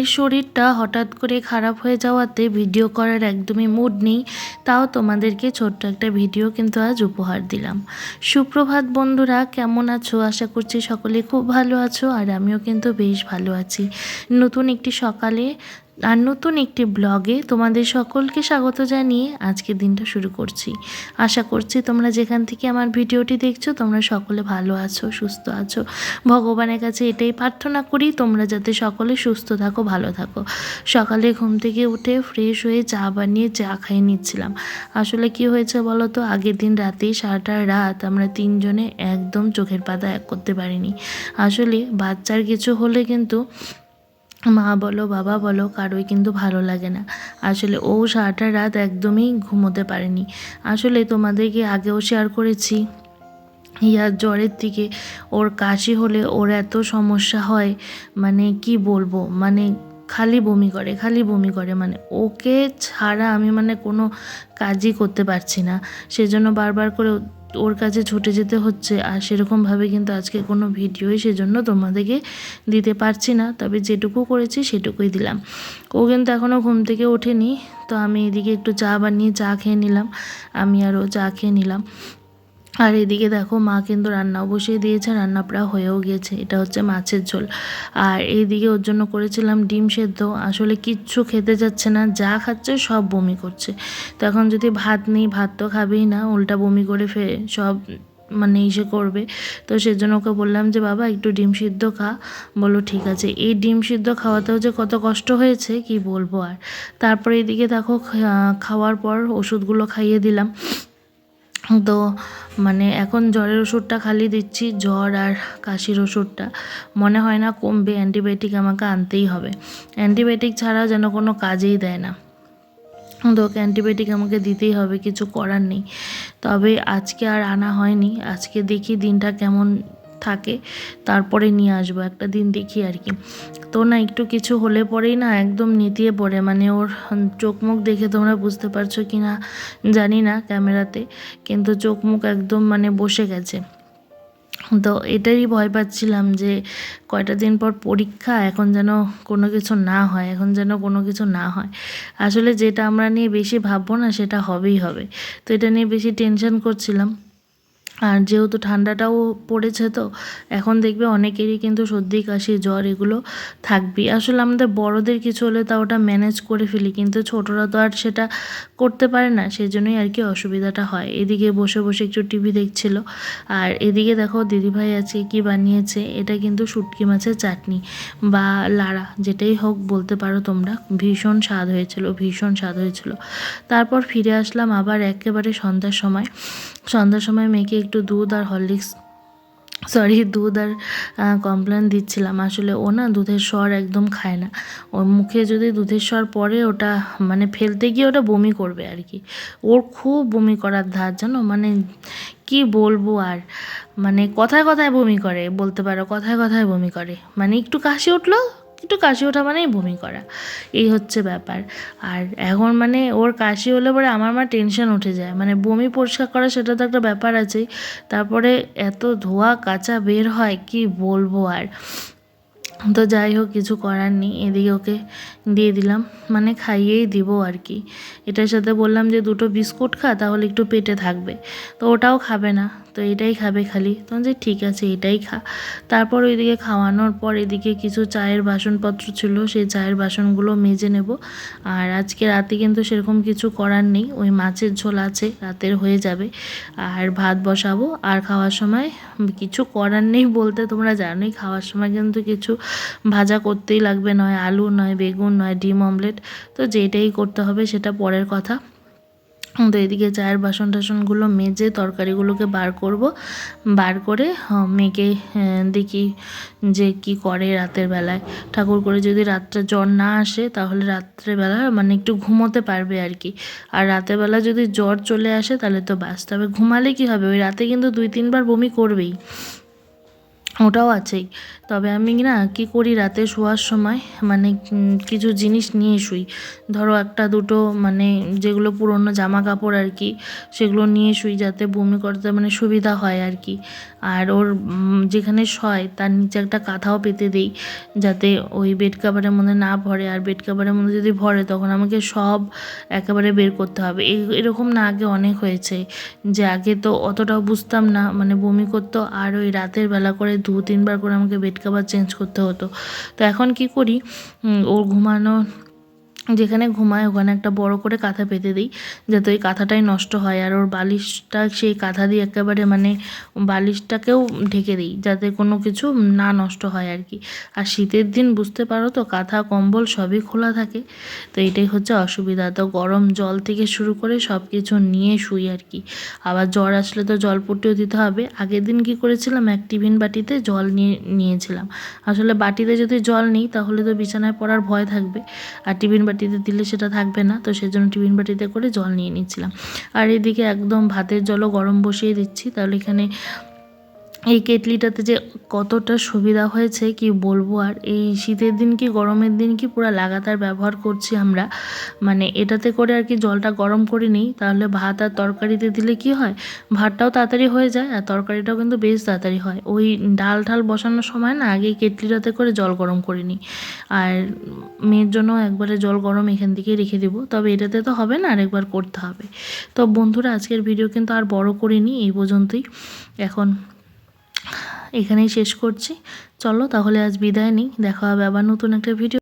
মেয়ের শরীরটা হঠাৎ করে খারাপ হয়ে যাওয়াতে ভিডিও করার একদমই মুড নেই। তাও তোমাদেরকে ছোট্ট একটা ভিডিও কিন্তু আজ উপহার দিলাম। সুপ্রভাত বন্ধুরা, কেমন আছো? আশা করছি সকলে খুব ভালো আছো, আর আমিও কিন্তু বেশ ভালো আছি। নতুন একটি সকালে আর নতুন একটি ব্লগে তোমাদের সকলকে স্বাগত জানিয়ে আজকের দিনটা শুরু করছি। আশা করছি তোমরা যেখান থেকে আমার ভিডিওটি দেখছ, তোমরা সকলে ভালো আছো, সুস্থ আছো। ভগবানের কাছে এটাই প্রার্থনা করি, তোমরা যাতে সকলে সুস্থ থাকো, ভালো থাকো। সকালে ঘুম থেকে উঠে ফ্রেশ হয়ে চা বানিয়ে চা খাইয়ে নিচ্ছিলাম। আসলে কি হয়েছে বলো তো আগের দিন রাতেই সারাটা রাত আমরা তিনজনে একদম চোখের পাতা এক করতে পারিনি। আসলে বাচ্চার কিছু হলে কিন্তু মা বলো, বাবা বলো, কারোই কিন্তু ভালো লাগে না। আসলে ও সারাটা রাত একদমই ঘুমোতে পারেনি। আসলে তোমাদেরকে আগেও শেয়ার করেছি ইয়ার জ্বরের থেকে ওর কাশি হলে ওর এত সমস্যা হয় মানে কি বলব মানে খালি বমি করে, খালি বমি করে মানে ওকে ছাড়া আমি মানে কোনো কাজই করতে পারছি না। সেজন্য বারবার করে ওর কাছে ছুটে যেতে হচ্ছে আর সেরকমভাবে কিন্তু আজকে কোনো ভিডিওই সেজন্য তোমাদেরকে দিতে পারছি না। তবে যেটুকু করেছি সেটুকুই দিলাম। ও কিন্তু এখনও ঘুম থেকে ওঠেনি, তো আমি এদিকে একটু চা বানিয়ে চা খেয়ে নিলাম। আমি আরও চা খেয়ে নিলাম। আর এদিকে দেখো মা কিন্তু রান্নাও বসিয়ে দিয়েছে, রান্না প্রায় হয়েও গিয়েছে। এটা হচ্ছে মাছের ঝোল। আর এইদিকে ওর জন্য করেছিলাম ডিম সেদ্ধ। আসলে কিচ্ছু খেতে যাচ্ছে না, যা খাচ্ছে সব বমি করছে। তো এখন যদি ভাত নেই, ভাত তো খাবেই না, উল্টা বমি করে ফে, সব মানে ইসে করবে। তো সেজন্য ওকে বললাম যে, বাবা, একটু ডিম সিদ্ধ খা। বলো ঠিক আছে। এই ডিম সিদ্ধ খাওয়াতেও যে কত কষ্ট হয়েছে, কি বলব আর। তারপরে এদিকে দেখো খাওয়ার পর ওষুধগুলো খাইয়ে দিলাম। তো মানে এখন জ্বরের ওষুধটা খালি দিচ্ছি, জ্বর আর কাশির ওষুধটা। মনে হয় না কমবে অ্যান্টিবায়োটিক আমাকে আনতেই হবে। অ্যান্টিবায়োটিক ছাড়া যেন কোনো কাজেই দেয় না। তো ওকে অ্যান্টিবায়োটিক আমাকে দিতেই হবে, কিছু করার নেই। তবে আজকে আর আনা হয়নি। আজকে দেখি দিনটা কেমন থাকে, তারপরে নিয়ে আসব। একটা দিন দেখি আর কি। তো না, একটু কিছু হলে পরেই না একদম নিতিয়ে পড়ে। মানে ওর চোখ মুখ দেখে তোমরা বুঝতে পারছ কি না, জানি না ক্যামেরাতে। কিন্তু চোখ মুখ একদম মানে বসে গেছে। তো এটারই ভয় পাচ্ছিলাম যে কয়টা দিন পর পরীক্ষা, এখন যেন কোনো কিছু না হয়, এখন যেন কোনো কিছু না হয়। আসলে যেটা আমরা নিয়ে বেশি ভাববো না, সেটা হবেই হবে। তো এটা নিয়ে বেশি টেনশন করছিলাম। আর যেহেতু ঠান্ডাটাও পড়েছে তো, এখন দেখবে অনেকেরই কিন্তু সর্দি, কাশি, জ্বর এগুলো থাকবেই। আসলে আমাদের বড়দের কিছু হলে তা ওটা ম্যানেজ করে ফেলি, কিন্তু ছোটরা তো আর সেটা করতে পারে না সেই জন্যই আর কি অসুবিধাটা হয়। এদিকে বসে বসে একটু টিভি দেখছিল, আর এদিকে দেখো দিদিভাই আছে, কি বানিয়েছে, এটা কিন্তু শুটকি মাছের চাটনি বা লাড়া, যেটাই হোক বলতে পারো তোমরা। ভীষণ স্বাদ হয়েছিল, ভীষণ স্বাদ হয়েছিল। তারপর ফিরে আসলাম আবার একেবারে সন্ধ্যার সময়। সন্ধ্যার সময় মেয়েকে একটু দুধ আর হরলিক্স সরি দুধ আর কমপ্লেন দিচ্ছিলাম। আসলে ও না দুধের স্বর একদম খায় না। ওর মুখে যদি দুধের স্বর পড়ে, ওটা মানে ফেলতে গিয়ে ওটা বমি করবে আর কি। ওর খুব বমি করার ধার, জানো? মানে কি বলব আর? মানে কথায় কথায় বমি করে, বলতে পারো, কথায় কথায় বমি করে। মানে একটু কাশি উঠল একটু কাশি ওঠা মানেই বমি করা। এই হচ্ছে ব্যাপার। আর এখন মানে ওর কাশি হলে পরে আমার মা টেনশন উঠে যায়। মানে বমি পরিষ্কার করা সেটা তো একটা ব্যাপার আছেই। তারপরে এত ধোয়া কাঁচা বের হয়, কি বলব আর? তো যাই হোক, কিছু করার নেই। এদিকে ওকে দিয়ে দিলাম। মানে খাইয়েই দিব আর কি। এটার সাথে বললাম যে, দুটো বিস্কুট খা, তাহলে একটু পেটে থাকবে। তো ওটাও খাবে না। তো এটাই খাবে খালি। তখন যে, ঠিক আছে, এটাই খা। তারপর ওইদিকে খাওয়ানোর পর এদিকে কিছু চায়ের বাসনপত্র ছিল, সেই চায়ের বাসনগুলো মেজে নেব। আর আজকে রাতে কিন্তু সেরকম কিছু করার নেই। ওই মাছের ঝোল আছে, রাতের হয়ে যাবে। আর ভাত বসাবো। আর খাওয়ার সময় কিছু করার নেই বলতে তোমরা জানোই, খাওয়ার সময় কিন্তু কিছু ভাজা করতেই লাগবে, নয় আলু, নয় বেগুন, নয় ডিম অমলেট। তো যেটাই করতে হবে সেটা পরের কথা। তো এদিকে চায়ের বাসন টাসনগুলো মেজে তরকারিগুলোকে বার করব। বার করে মেয়েকে দেখি যে কি করে রাতের বেলায়। ঠাকুর করে যদি রাত্রে জ্বর না আসে, তাহলে রাত্রেবেলা মানে একটু ঘুমোতে পারবে আর কি। আর রাতের বেলা যদি জ্বর চলে আসে, তাহলে তো বাস তবে ঘুমালে কি হবে? ওই রাতে কিন্তু দুই তিনবার বমি করবেই। ওটাও আছেই। তবে আমি না কি করি রাতে শোয়ার সময় মানে কিছু জিনিস নিয়ে শুই। ধরো একটা দুটো মানে যেগুলো পুরনো জামা কাপড় আর কি, সেগুলো নিয়ে শুই যাতে বমি করতে মানে সুবিধা হয় আর কি। আর ওর যেখানে শয়, তার নিচে একটা কাঁথাও পেতে দিই, যাতে ওই বেড কাভারের মধ্যে না ভরে। আর বেড কাভারের মধ্যে যদি ভরে, তখন আমাকে সব একেবারে বের করতে হবে। এরকম না আগে অনেক হয়েছে, যে আগে তো অতটাও বুঝতাম না মানে বমি করতো আর ওই রাতের বেলা করে দু তিনবার করে আমাকে বেড কাভার চেঞ্জ করতে হতো। তো এখন কি করি? ওর ঘুমানো যেখানে ঘুমায়, ওখানে একটা বড় করে কাঁথা পেতে দিই, যাতে ওই কাঁথাটাই নষ্ট হয়। আর ওর বালিশটা, সেই কাঁথা দিয়ে একেবারে মানে বালিশটাকেও ঢেকে দিই, যাতে কোনো কিছু না নষ্ট হয় আর কি। আর শীতের দিন, বুঝতে পারো তো, কাঁথা, কম্বল সবই খোলা থাকে, তো এটাই হচ্ছে অসুবিধা। তো গরম জল থেকে শুরু করে সব কিছু নিয়ে শুই আর কি। আবার জ্বর আসলে তো জল জলপট্টিও দিতে হবে। আগের দিন কি করেছিলাম, এক টিফিন বাটিতে জল নিয়ে, নিয়েছিলাম। আসলে বাটিতে যদি জল নিই, তাহলে তো বিছানায় পড়ার ভয় থাকবে। আর টিফিন বাটিতে দিলে সেটা থাকবে না, তো সেজন্য টিফিন বাটিতে করে জল নিয়ে নিচ্ছিলাম। আর এদিকে একদম ভাতের জলও গরম বসিয়ে দিচ্ছি, তাহলে এখানে এই কেটলিটাতে যে কতটা সুবিধা হয়েছে কি বলব আর? এই শীতের দিন কি গরমের দিন কি পুরো লাগাতার ব্যবহার করছি আমরা? মানে এটাতে করে আর কি জলটা গরম করে নিই, তাহলে ভাত আর তরকারিতে দিলে কি হয়? ভাতটাও তাড়াতাড়ি হয়ে যায় আর তরকারিটাও কিন্তু বেশ তাড়াতাড়ি হয়। ওই ডাল ঢাল বসানোর সময় না আগে কেটলিটাতে করে জল গরম করে নিই। আর মেয়ের জন্য একবারে জল গরম এখান থেকেই রেখে দেবো। তবে এটাতে তো হবে না, আরেকবার করতে হবে। তো বন্ধুরা, আজকের ভিডিও কিন্তু আর বড় করিনি, এই পর্যন্তই। এখন এখানেই শেষ করছি। চলো তাহলে আজ বিদায় নিই। দেখা হবে আবার নতুন একটা ভিডিও